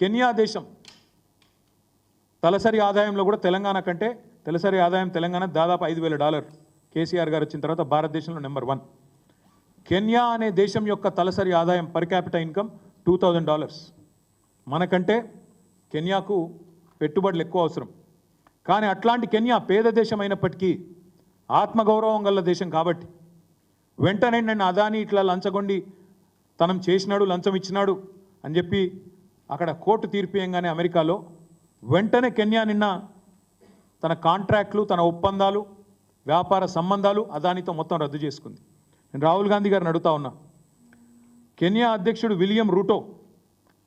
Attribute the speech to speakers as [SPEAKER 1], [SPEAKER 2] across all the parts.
[SPEAKER 1] Kenya దేశం తలసరి ఆదాయంలో కూడా తెలంగాణ కంటే తలసరి ఆదాయం తెలంగాణ దాదాపు ఐదు వేల డాలర్. కేసీఆర్ గారు వచ్చిన తర్వాత భారతదేశంలో నెంబర్ వన్. కెన్యా అనే దేశం యొక్క తలసరి ఆదాయం per capital income two thousand dollars. మనకంటే కెన్యాకు పెట్టుబడులు ఎక్కువ అవసరం. కానీ అట్లాంటి కెన్యా పేద దేశం అయినప్పటికీ ఆత్మగౌరవం గల దేశం కాబట్టి వెంటనే నన్ను అదాని ఇట్లా లంచగొండి తనం చేసినాడు లంచం ఇచ్చినాడు అని చెప్పి అక్కడ కోర్టు తీర్పియంగానే అమెరికాలో వెంటనే కెన్యా నిన్న తన కాంట్రాక్ట్లు తన ఒప్పందాలు వ్యాపార సంబంధాలు అదానితో మొత్తం రద్దు చేసుకుంది. నేను రాహుల్ గాంధీ గారిని అడుగుతా ఉన్నా. కెన్యా అధ్యక్షుడు విలియం రూటో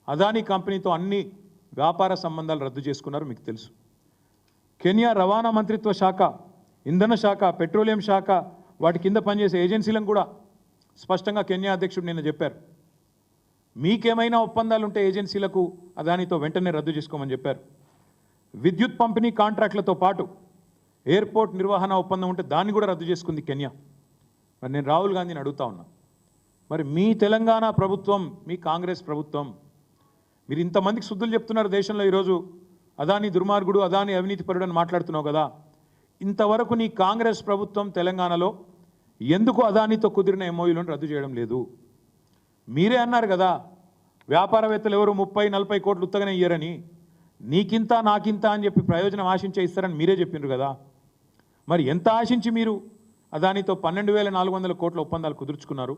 [SPEAKER 1] అదానీ కంపెనీతో అన్ని వ్యాపార సంబంధాలు రద్దు చేసుకున్నారు మీకు తెలుసు. కెన్యా రవాణా మంత్రిత్వ శాఖ ఇంధన శాఖ పెట్రోలియం శాఖ వాటి కింద పనిచేసే ఏజెన్సీలను కూడా స్పష్టంగా కెన్యా అధ్యక్షుడు నిన్న చెప్పారు. మీకేమైనా ఒప్పందాలు ఉంటే ఏజెన్సీలకు అదానితో వెంటనే రద్దు చేసుకోమని చెప్పారు. విద్యుత్ పంపిణీ కాంట్రాక్టులతో పాటు ఎయిర్పోర్ట్ నిర్వహణ ఒప్పందం ఉంటే దాన్ని కూడా రద్దు చేసుకుంది కెన్యా. మరి నేను రాహుల్ గాంధీని అడుగుతా ఉన్నా. మరి మీ తెలంగాణ ప్రభుత్వం మీ కాంగ్రెస్ ప్రభుత్వం మీరు ఇంతమందికి శుద్ధులు చెప్తున్నారు దేశంలో ఈరోజు. అదాని దుర్మార్గుడు అదాని అవినీతి పరుడు అని మాట్లాడుతున్నావు కదా. ఇంతవరకు నీ కాంగ్రెస్ ప్రభుత్వం తెలంగాణలో ఎందుకు అదానితో కుదిరిన ఎంఓయూలను రద్దు చేయడం లేదు? మీరే అన్నారు కదా వ్యాపారవేత్తలు ఎవరు ముప్పై నలభై కోట్లు ఉత్తగానే ఇయ్యరని. నీకింత నాకింత అని చెప్పి ప్రయోజనం ఆశించే ఇస్తారని మీరే చెప్పిండ్రు కదా. మరి ఎంత ఆశించి మీరు? అదానితో పన్నెండు వేల నాలుగు వందల కోట్ల ఒప్పందాలు కుదుర్చుకున్నారు.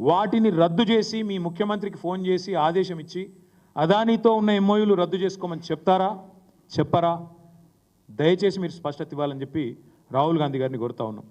[SPEAKER 1] వాటిని రద్దు చేసి మీ ముఖ్యమంత్రికి ఫోన్ చేసి ఆదేశం ఇచ్చి అదానితో ఉన్న ఎంఓయూలు రద్దు చేసుకోమని చెప్తారా? చెప్పరా? దయచేసి మీరు స్పష్టత ఇవ్వాలని చెప్పి రాహుల్ గాంధీ గారిని కోరుతా ఉన్నాం.